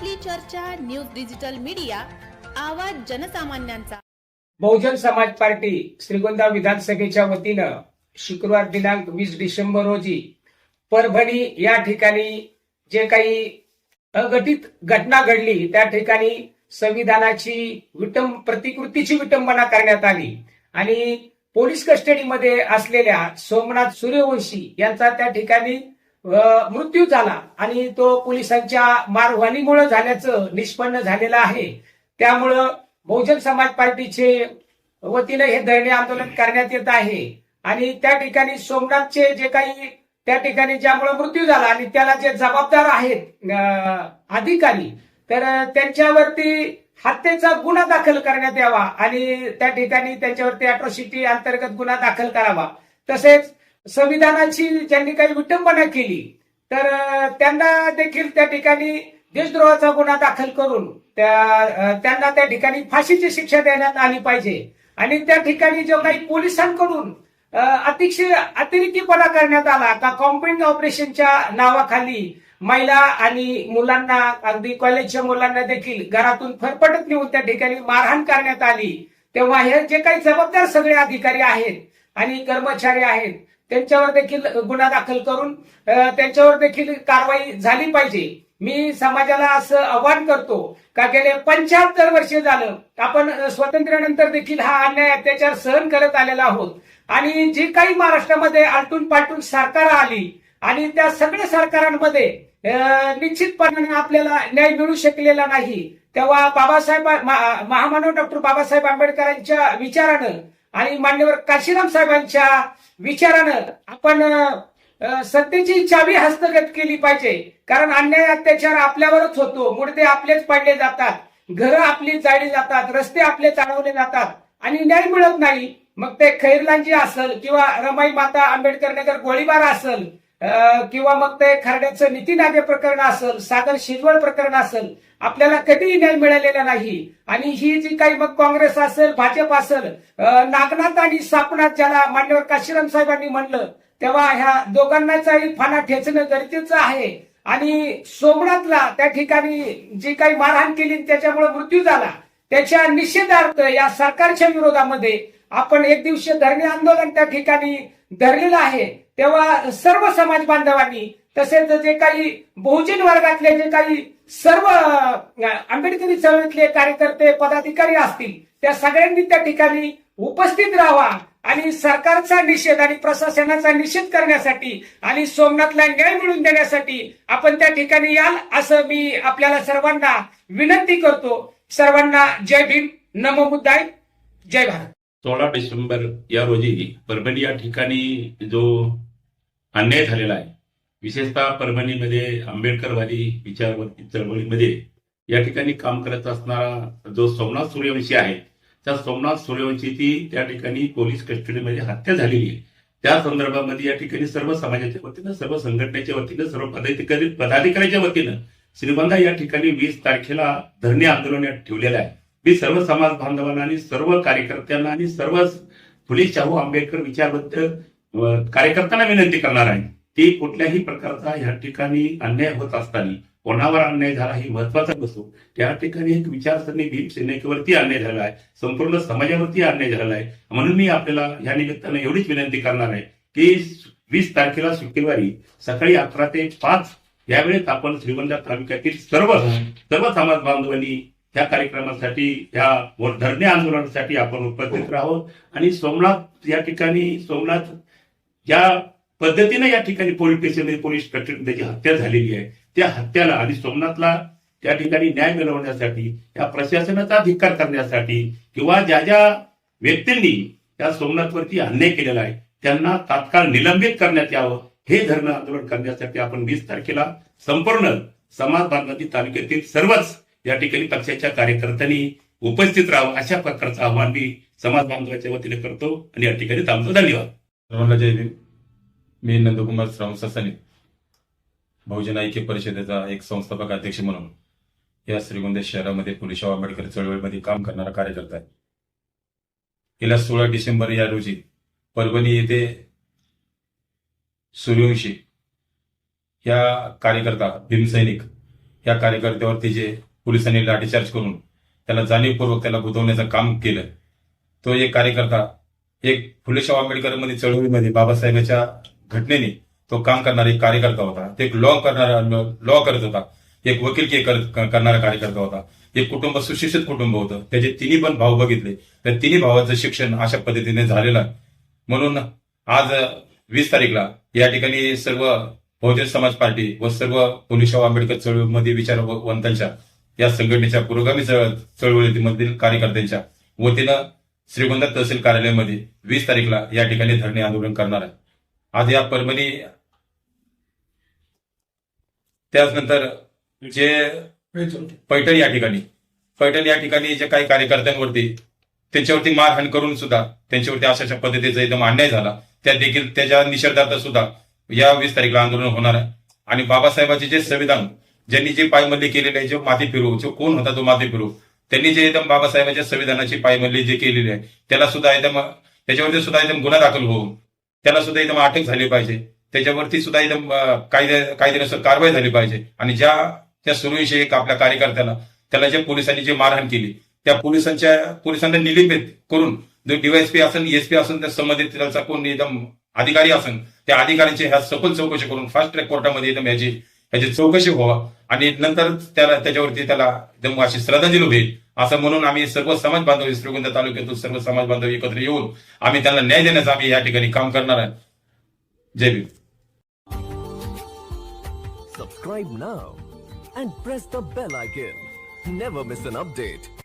आपली चर्चा news digital media आवाज जनसामान्यांचा. बहुजन समाज पार्टी श्रीगोंदा विधानसभेच्या वतीनं शुक्रवार दिनांक वीस डिसेंबर रोजी परभणी या ठिकाणी जे काही अघटित घटना घडली त्या ठिकाणी संविधानाची विटंब प्रतिकृतीची विटंबना करण्यात आली. आणि पोलीस कस्टडीमध्ये असलेल्या सोमनाथ सूर्यवंशी यांचा त्या ठिकाणी मृत्यू झाला आणि तो पोलिसांच्या मारहाणीमुळे झाल्याचं निष्पन्न झालेलं आहे. त्यामुळं बहुजन समाज पार्टीचे वतीनं हे धरणे आंदोलन करण्यात येत आहे. आणि त्या ठिकाणी सोमनाथचे जे काही त्या ठिकाणी ज्यामुळे मृत्यू झाला आणि त्याला जे जबाबदार आहेत अधिकारी तर त्यांच्यावरती हत्येचा गुन्हा दाखल करण्यात यावा आणि त्या ठिकाणी त्यांच्यावरती अट्रॉसिटी अंतर्गत गुन्हा दाखल करावा. तसेच संविधानाची ज्यांनी काही विटंबना केली तर त्यांना देखील त्या ठिकाणी देशद्रोहाचा गुन्हा दाखल करून त्या त्यांना त्या ठिकाणी फाशीची शिक्षा देण्यात आली पाहिजे. आणि त्या ठिकाणी जो काही पोलिसांकडून अतिशय अतिरेकीपणा करण्यात आला का कॉम्बाईंड ऑपरेशनच्या नावाखाली महिला आणि मुलांना अगदी कॉलेजच्या मुलांना देखील घरातून फरफटत नेऊन त्या ठिकाणी मारहाण करण्यात आली. तेव्हा हे जे काही जबाबदार सगळे अधिकारी आहेत आणि कर्मचारी आहेत त्यांच्यावर देखील गुन्हा दाखल करून त्यांच्यावर देखील कारवाई झाली पाहिजे. मी समाजाला असं आवाहन करतो का गेले पंच्याहत्तर वर्ष झालं आपण स्वातंत्र्यानंतर देखील हा अन्याय अत्याचार सहन करत आलेला आहोत. आणि जी काही महाराष्ट्रामध्ये आलटून पालटून सरकार आली आणि त्या सगळ्या सरकारांमध्ये अं, निश्चितपणे आपल्याला न्याय मिळू शकलेला नाही. तेव्हा बाबासाहेब महामानव डॉक्टर बाबासाहेब आंबेडकरांच्या विचारानं आणि मान्यवर काशीराम साहेबांच्या विचारानं आपण सत्तेची चावी हस्तगत केली पाहिजे. कारण अन्याय अत्याचार आपल्यावरच होतो. मुडदे आपलेच पाडले जातात. घरं आपली जाळली जातात. रस्ते आपले चालवले जातात. आणि न्याय मिळत नाही. मग ते खैरलांजी असेल किंवा रमाई माता आंबेडकर नगर गोळीबार असेल किंवा मग ते खरड्याचं नीती नागे प्रकरण असेल सागर शिरवळ प्रकरण असेल आपल्याला कधीही न्याय मिळालेला नाही. आणि ही जी काही मग काँग्रेस असेल भाजप असेल नागनाथ आणि सापनाथ ज्याला मान्यवर काशीराम साहेबांनी म्हणलं तेव्हा ह्या दोघांनाचाही फाना ठेचणं गरजेचं आहे. आणि सोमनाथला त्या ठिकाणी जी काही मारहाण केली त्याच्यामुळे मृत्यू झाला त्याच्या निषेधार्थ या सरकारच्या विरोधामध्ये आपण एक दिवशी धरणे आंदोलन त्या ठिकाणी धरलेलं आहे. तेव्हा सर्व समाज बांधवांनी तसेच जे काही बहुजन वर्गातले जे काही सर्व आंबेडकरी चळवळीतले कार्यकर्ते पदाधिकारी असतील त्या सगळ्यांनी त्या ठिकाणी उपस्थित राहावा आणि सरकारचा निषेध आणि प्रशासनाचा निषेध करण्यासाठी आणि सोमनाथला न्याय मिळवून देण्यासाठी आपण त्या ठिकाणी याल असं मी आपल्याला सर्वांना विनंती करतो. सर्वांना जय भीम. नमो मुद्दाय जय भारत. सोळा डिसेंबर या रोजी परभणी या ठिकाणी जो अन्याय झालेला आहे. विशेषतः परभणीमध्ये आंबेडकरवादी विचारवंती चळवळीमध्ये या ठिकाणी काम करत असणारा जो सोमनाथ सूर्यवंशी आहे त्या सोमनाथ सूर्यवंशीची त्या ठिकाणी पोलीस कस्टडीमध्ये हत्या झालेली आहे. त्या संदर्भामध्ये या ठिकाणी सर्व समाजाच्या वतीनं सर्व संघटनेच्या वतीनं सर्व पदाधिकारी पदाधिकाऱ्याच्या वतीनं श्रीगोंदा या ठिकाणी वीस तारखेला धरणे आंदोलन ठेवलेलं आहे. मी सर्व समाज बांधवांना आणि सर्व कार्यकर्त्यांना आणि सर्व फुले शाहू आंबेडकर विचारबद्ध कार्यकर्त्यांना विनंती करणार आहे की कुठल्याही प्रकारचा या ठिकाणी अन्याय होत असताना कोणावर अन्याय झाला हे महत्त्वाचा नसतो त्या ठिकाणी एक विचारसरणी भीमसेनेवरती अन्याय झाला आहे संपूर्ण समाजावरती अन्याय झालेला आहे. म्हणून मी आपल्याला या निमित्तानं एवढीच विनंती करणार आहे की वीस तारखेला शुक्रवारी सकाळी अकरा ते पाच यावेळेस आपण श्रीगोंदा तालुक्यातील सर्व सर्व समाज बांधवांनी त्या कार्यक्रमासाठी या धरणे आंदोलनासाठी आपण उपस्थित राहावं आणि सोमनाथ या ठिकाणी सोमनाथ ज्या पद्धतीने या ठिकाणी पोलीस स्टेशनमध्ये पोलीस कस्टडी त्याची हत्या झालेली आहे त्या हत्याला आणि सोमनाथला त्या ठिकाणी न्याय मिळवण्यासाठी या प्रशासनाचा धिक्कार करण्यासाठी किंवा ज्या ज्या व्यक्तींनी त्या सोमनाथवरती अन्याय केलेला आहे त्यांना तात्काळ निलंबित करण्यात यावं हे धरणं आंदोलन करण्यासाठी आपण वीस तारखेला संपूर्ण समाज बांधवांनी तालुक्यातील सर्वच या ठिकाणी पक्षाच्या कार्यकर्त्यांनी उपस्थित राहावं अशा प्रकारचं आव्हान मी समाज बांधवाच्या वतीने करतो. आणि या ठिकाणी थांबतो. धन्यवाद. सर्वांना जय भीम. मी नंदकुमार श्रावण ससाने बहुजन ऐक्य परिषदेचा एक संस्थापक अध्यक्ष म्हणून या श्रीगोंदा शहरामध्ये पुलिशाव आंबेडकर चळवळीमध्ये काम करणारा कार्यकर्ता आहे. गेल्या सोळा डिसेंबर या रोजी परभणी येथे सूर्यवंशी या कार्यकर्ता भीमसैनिक या कार्यकर्त्यावरती जे पोलिसांनी लाठीचार्ज करून त्याला जाणीवपूर्वक त्याला गुंतवण्याचं काम केलं तो एक कार्यकर्ता एक फुलेशाह आंबेडकरमध्ये चळवळीमध्ये बाबासाहेबांच्या घटनेने तो काम करणारा एक कार्यकर्ता होता. ते एक लॉ करणारा लॉ करत होता. एक वकील करणारा कार्यकर्ता होता. एक कुटुंब सुशिक्षित कुटुंब होतं. त्याचे तिन्ही पण भाऊ बघितले. त्या तिन्ही भावाचं शिक्षण अशा पद्धतीने झालेलं आहे. म्हणून आज वीस तारीखला या ठिकाणी सर्व बहुजन समाज पार्टी व सर्व फुलेशाह आंबेडकर चळवळीमध्ये विचारवंतांच्या या संघटनेच्या पुरोगामी चळवळीमधील कार्यकर्त्यांच्या वतीनं श्रीगोंदा तहसील कार्यालयामध्ये वीस तारीखला या ठिकाणी धरणे आंदोलन करणार आहे. आज या परभणी त्याचनंतर जे पैठण या ठिकाणी पैठण या ठिकाणी जे काही कार्यकर्त्यांवरती त्यांच्यावरती मारहाण करून सुद्धा त्यांच्यावरती अशा पद्धतीचा एकदम अन्याय झाला त्या देखील त्याच्या निषेधार्थ सुद्धा या वीस तारीखला आंदोलन होणार आहे. आणि बाबासाहेबांचे जे संविधान ज्यांनी जे पायमल्ली केलेले आहे जो माती फिरू जो कोण होता तो माती फिरू त्यांनी जे एकदम बाबासाहेबांच्या संविधानाची पायमल्ली जे केलेली आहे त्याला सुद्धा एकदम त्याच्यावरती सुद्धा एकदम गुन्हा दाखल होऊन त्याला सुद्धा एकदम अटक झाली पाहिजे. त्याच्यावरती सुद्धा एकदम कायदे कायदेनुसार कारवाई झाली पाहिजे. आणि ज्या त्या सुरुविषयी एक आपल्या कार्यकर्त्याला त्याला ज्या पोलिसांनी जे मारहाण केली त्या पोलिसांच्या पोलिसांना निलंबित करून जो डीवायएसपी असेल एसपी असेल त्या संबंधित त्याचा कोण एकदम अधिकारी असेल त्या अधिकाऱ्यांची ह्या सखोल चौकशी करून फास्ट ट्रॅक कोर्टामध्ये एकदम याची त्याची चौकशी व्हावा आणि नंतर त्याला त्याच्यावरती त्याला जम्मू अशी श्रद्धांजली होईल असं म्हणून आम्ही सर्व समाज बांधव श्रीगोंदा तालुक्यातून सर्व समाज बांधव एकत्र येऊन आम्ही त्यांना न्याय देण्याचं आम्ही या ठिकाणी काम करणार आहे. जय Bhim. Subscribe now and press the bell icon never miss an update